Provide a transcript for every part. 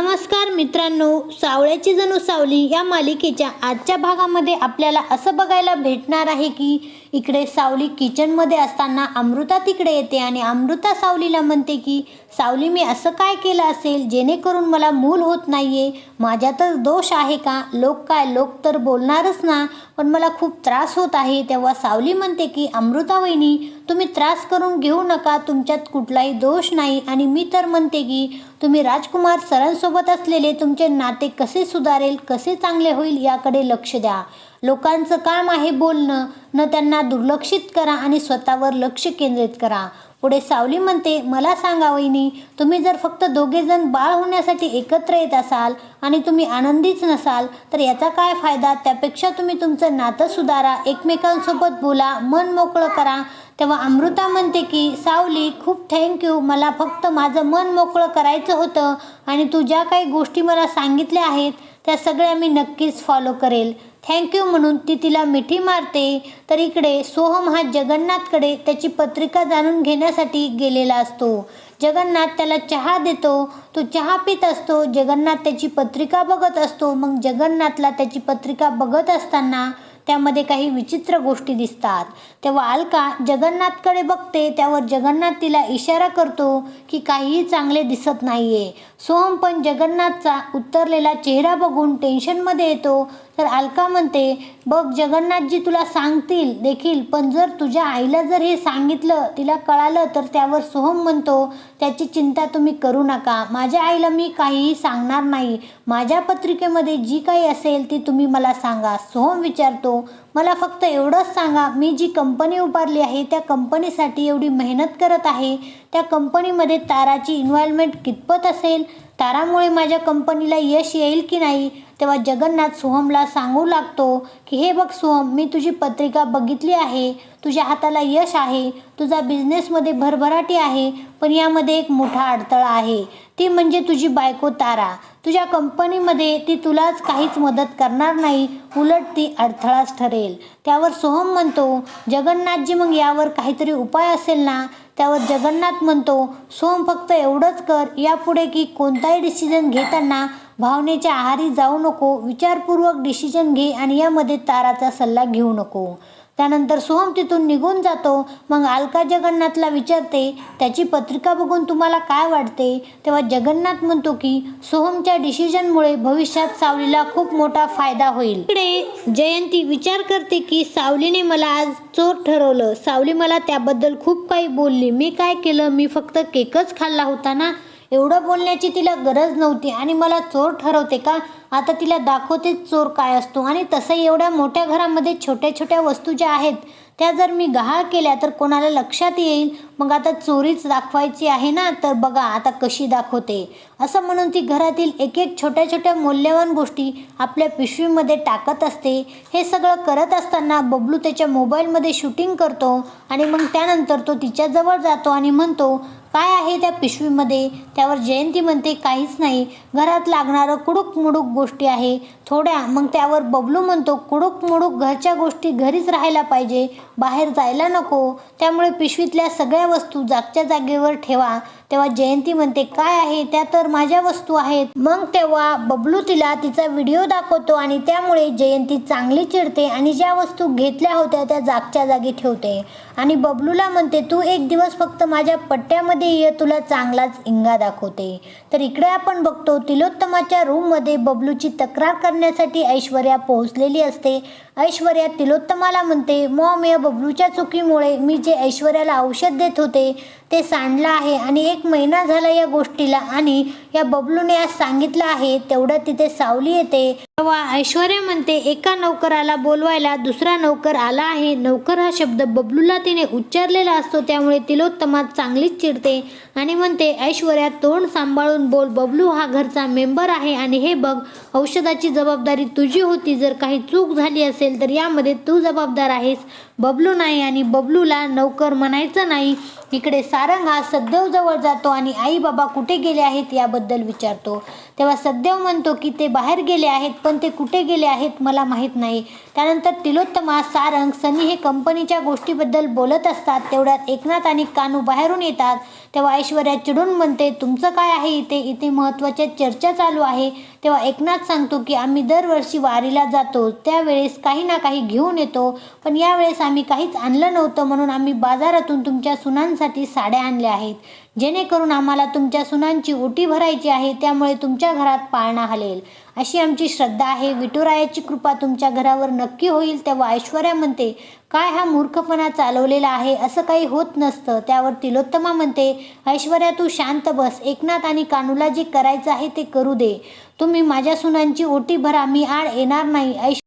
नमस्कार मित्रांनो सावळ्याची जणू सावली या मालिकेच्या आजच्या भागामध्ये आपल्याला असं बघायला भेटणार आहे की इकडे सावली किचनमध्ये असताना अमृता तिकडे येते आणि अमृता सावलीला म्हणते की सावली मी असं काय केलं असेल? जेणेकरून मला मूल होत नाही माझ्या तर दोष आहे का? लोक काय? लोक तर बोलणारच ना. पण मला खूप त्रास होत आहे. तेव्हा सावली म्हणते की अमृता वहिनी तुम्ही त्रास करून घेऊ नका. तुमच्यात कुठलाही दोष नाही. आणि मी तर म्हणते की तुम्ही राजकुमार सरांसोबत असलेले तुमचे नाते कसे सुधारेल? कसे चांगले होईल? याकडे लक्ष द्या. लोकांचं काम आहे बोलणं. न त्यांना दुर्लक्षित करा आणि स्वतःवर लक्ष केंद्रित करा. पुढे सावली म्हणते मला सांगा वहिनी तुम्ही जर फक्त दोघेजण बाळ होण्यासाठी एकत्र येत असाल आणि तुम्ही आनंदीच नसाल तर याचा काय फायदा? त्यापेक्षा तुम्ही तुमचं नातं सुधारा एकमेकांसोबत बोला मन मोकळं करा. तेव्हा अमृता म्हणते की सावली खूप थँक्यू मला फक्त माझं मन मोकळं करायचं होतं आणि तू ज्या काही गोष्टी मला सांगितल्या आहेत त्या सगळ्या मी नक्कीच फॉलो करेल. थँक्यू म्हणून ती तिला मिठी मारते. तर इकडे सोहम हा जगन्नाथकडे त्याची पत्रिका जाणून घेण्यासाठी गेलेला असतो. जगन्नाथ त्याला चहा देतो. तो चहा पित असतो. जगन्नाथ त्याची पत्रिका बघत असतो. मग जगन्नाथला त्याची पत्रिका बघत असताना त्यामध्ये काही विचित्र गोष्टी दिसतात. तेव्हा अलका जगन्नाथकडे बघते. त्यावर जगन्नाथ तिला इशारा करतो की काहीही चांगले दिसत नाहीये. सोहम पण जगन्नाथचा उत्तरलेला चेहरा बघून टेन्शनमध्ये येतो. तर अलका म्हणते बघ जगन्नाथजी तुला सांगतील देखील पण जर तुझ्या आईला जर हे सांगितलं तिला कळालं तर त्यावर सोहम म्हणतो त्याची चिंता तुम्ही करू नका. माझ्या आईला मी काहीही सांगणार नाही. माझ्या पत्रिकेमध्ये जी काही असेल ती तुम्ही मला सांगा. सोहम विचारतो मला फक्त एवढंच सांगा मी जी कंपनी उभारली आहे त्या कंपनीसाठी एवढी मेहनत करत आहे त्या कंपनीमध्ये ताराची इन्व्हॉल्वमेंट कितपत असेल? तारामुळे माझ्या कंपनीला यश येईल की नाही? तेव्हा जगन्नाथ सोहमला सांगू लागतो की हे बघ सोहम मी तुझी पत्रिका बघितली आहे. तुझ्या हाताला यश आहे. तुझा बिझनेसमध्ये भरभराटी आहे. पण यामध्ये एक मोठा अडथळा आहे. ती म्हणजे तुझी बायको तारा. तुझ्या कंपनीमध्ये ती तुलाच काहीच मदत करणार नाही. उलट ती अडथळाच ठरेल. त्यावर सोहम म्हणतो जगन्नाथजी मग यावर काहीतरी उपाय असेल ना? त्यावर जगन्नाथ म्हणतो सोहम फक्त एवढंच कर. यापुढे की कोणताही डिसिजन घेताना भावनेच्या आहारी जाऊ नको विचारपूर्वक डिसिजन घे आणि यामध्ये ताराचा सल्ला घेऊ नको. त्यानंतर सोहम तिथून निघून जातो. मग अलका जगन्नाथला विचारते त्याची पत्रिका बघून तुम्हाला काय वाटते? तेव्हा जगन्नाथ म्हणतो की सोहमच्या डिसिजनमुळे भविष्यात सावलीला खूप मोठा फायदा होईल. इकडे जयंती विचार करते की सावलीने मला आज चोर ठरवलं. सावली मला त्याबद्दल खूप काही बोलली. मी काय केलं? मी फक्त केकच खाल्ला होता ना? एवढं बोलण्याची तिला गरज नव्हती आणि मला चोर ठरवते का? आता तिला दाखवते चोर काय असतो. आणि तसंही एवढ्या मोठ्या घरामध्ये छोट्या छोट्या वस्तू ज्या आहेत त्या जर मी गहाळ केल्या तर कोणाला लक्षात येईल? मग आता चोरीच दाखवायची आहे ना? तर बघा आता कशी दाखवते. असं म्हणून ती घरातील एक एक छोट्या छोट्या मौल्यवान गोष्टी आपल्या पिशवीमध्ये टाकत असते. हे सगळं करत असताना बबलू त्याच्या मोबाईलमध्ये शूटिंग करतो आणि मग त्यानंतर तो तिच्याजवळ जातो आणि म्हणतो काय आहे त्या पिशवीमध्ये? त्यावर जयंती म्हणते काहीच नाही. घरात लागणारं कुडूक मुडूक गोष्टी आहे. थोड्या मग त्यावर बबलू म्हणतो कुडूक मुडूक घरच्या गोष्टी घरीच राहायला पाहिजे बाहेर जायला नको. त्यामुळे पिशवीतल्या सगळ्या वस्तू जागच्या जागेवर ठेवा. तेव्हा जयंती म्हणते काय आहे? त्या तर माझ्या वस्तू आहेत. मग तेव्हा बबलू तिला तिचा व्हिडिओ दाखवतो आणि त्यामुळे जयंती चांगली चिडते आणि ज्या वस्तू घेतल्या होत्या त्या जागच्या जागी ठेवते. आणि बबलूला म्हणते तू एक दिवस फक्त माझ्या पट्ट्यामध्ये ये तुला चांगलाच इंगा दाखवते. तर इकडे आपण बघतो तिलोत्तमाच्या रूममध्ये बबलूची तक्रार करण्यासाठी ऐश्वर्या पोहोचलेली असते. ऐश्वर्या तिलोत्तमाला म्हणते मॉम या बबलूच्या चुकीमुळे मी जे ऐश्वर्याला औषध देत होते ते सांडलं आहे आणि एक महिना झाला या गोष्टीला आणि या बबलूने आज सांगितलं आहे तेवढं तिथे सावली येते. तेव्हा ऐश्वर्या म्हणते एका नौकराला बोलवायला दुसरा नौकर आला आहे. नौकर हा शब्द बबलूला तिने उच्चारलेला असतो त्यामुळे तिलोत्तमा चांगलीच चिडते आणि म्हणते ऐश्वर्या तोंड सांभाळून बोल. बबलू हा घरचा मेंबर आहे आणि हे बघ औषधाची जबाबदारी तुझी होती. जर काही चूक झाली असेल तर यामध्ये तू जबाबदार आहेस. बबलू नाही आणि बबलूला नौकर म्हणायचं नाही. इकडे सारंग हा सद्देवजवळ जातो आणि आई बाबा कुठे गेले आहेत याबद्दल विचारतो. तेव्हा सद्देव म्हणतो की ते बाहेर गेले आहेत पण ते कुठे गेले आहेत मला माहीत नाही. त्यानंतर तिलोत्तमा सारंग सनी हे कंपनीच्या गोष्टीबद्दल बोलत असतात. तेवढ्यात एकनाथ आणि कानू बाहेरून येतात. तेव्हा ऐश्वर्या चिडून म्हणते तुमचं काय आहे इथे? इथे महत्त्वाच्या चर्चा चालू आहे. तेव्हा एकनाथ सांगतो की आम्ही दरवर्षी वारीला जातो त्यावेळेस काही ना काही घेऊन येतो. पण यावेळेस आम्ही काहीच आणलं नव्हतं म्हणून आम्ही बाजारातून तुमच्या सुनांसाठी साड्या आणल्या आहेत. जेणेकरून आम्हाला तुमच्या सुनांची ओटी भरायची आहे त्यामुळे तुमच्या घरात पाळणा हलेल. अशी आमची श्रद्धा आहे. विठुरायाची कृपा तुमच्या घरावर नक्की होईल. तेव्हा ऐश्वर्या म्हणते काय हा मूर्खपणा चालवलेला आहे? असं काही होत नसतं. त्यावर तिलोत्तमा म्हणते ऐश्वर्या तू शांत बस. एकनाथ आणि कानूला जे करायचं आहे ते करू दे. तुम्ही माझ्या सुनांची ओटी भरा मी आड येणार नाही. ऐश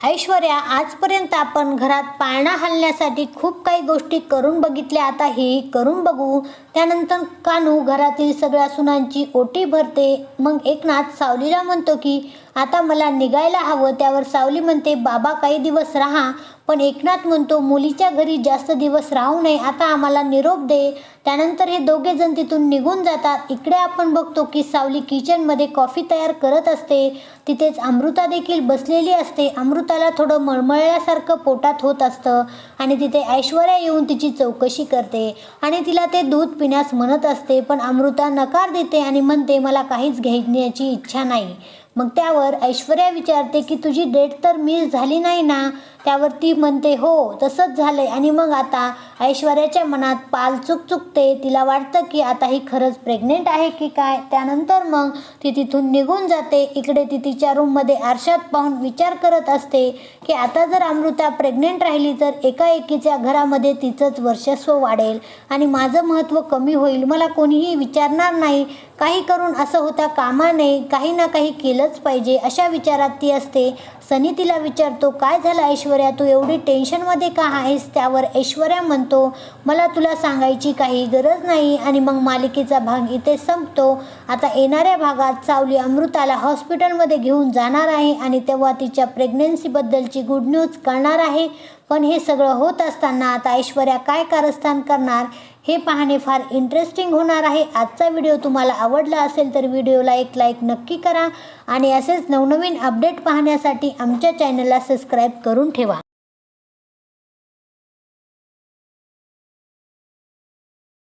ऐश्वर्या आजपर्यंत आपण घरात पाळणा हलण्यासाठी खूप काही गोष्टी करून बघितल्या. आता हे करून बघू. त्यानंतर कानू घरातील सगळ्या सुनांची ओटी भरते. मग एकनाथ सावलीला म्हणतो की आता मला निघायला हवं. त्यावर सावली म्हणते बाबा काही दिवस राहा. पण एकनाथ म्हणतो मुलीच्या घरी जास्त दिवस राहू नये आता आम्हाला निरोप दे. त्यानंतर हे दोघे जण तिथून निघून जातात. इकडे आपण बघतो की सावली किचनमध्ये कॉफी तयार करत असते. तिथेच अमृता देखील बसलेली असते. अमृताला थोडं मळमळल्यासारखं पोटात होत असतं आणि तिथे ऐश्वर्या येऊन तिची चौकशी करते आणि तिला ते दूध पिण्यास म्हणत असते. पण अमृता नकार देते आणि म्हणते मला काहीच घेण्याची इच्छा नाही. मग त्यावर ऐश्वर्या विचारते की तुझी डेट तर मिस झाली नाही ना? त्यावर ती म्हणते हो तसंच झालं आहे आणि मग आता ऐश्वर्याच्या मनात पाल चुक चुकते. तिला वाटतं की आता ही खरंच प्रेग्नेंट आहे की काय? त्यानंतर मग ती तिथून निघून जाते. इकडे ती तिच्या रूममध्ये आरशात पाहून विचार करत असते की आता जर अमृता प्रेग्नेंट राहिली तर एकाएकीच्या घरामध्ये तिचंच वर्चस्व वाढेल आणि माझं महत्त्व कमी होईल. मला कोणीही विचारणार नाही. काही करून असं होता कामा नये. काही ना काही झालंच पाहिजे अशा विचारात ती असते. सनी तिला विचारतो काय झालं ऐश्वर्या? तू एवढी टेन्शनमध्ये का आहेस? त्यावर ऐश्वर्या म्हणतो मला तुला सांगायची काही गरज नाही. आणि मग मालिकेचा भाग इथे संपतो. आता येणाऱ्या भागात सावली अमृताला हॉस्पिटलमध्ये घेऊन जाणार आहे आणि तेव्हा तिच्या प्रेग्नन्सीबद्दलची गुड न्यूज कळणार आहे. पण हे सगळं होत असताना आता ऐश्वर्या काय कारस्थान करणार? हे पाहणे फार इंटरेस्टिंग होणार आहे. आजचा व्हिडिओ तुम्हाला आवडला असेल तर व्हिडिओला एक लाईक नक्की करा आणि असेच नवनवीन अपडेट पाहण्यासाठी आमच्या चॅनलला सबस्क्राईब करून ठेवा.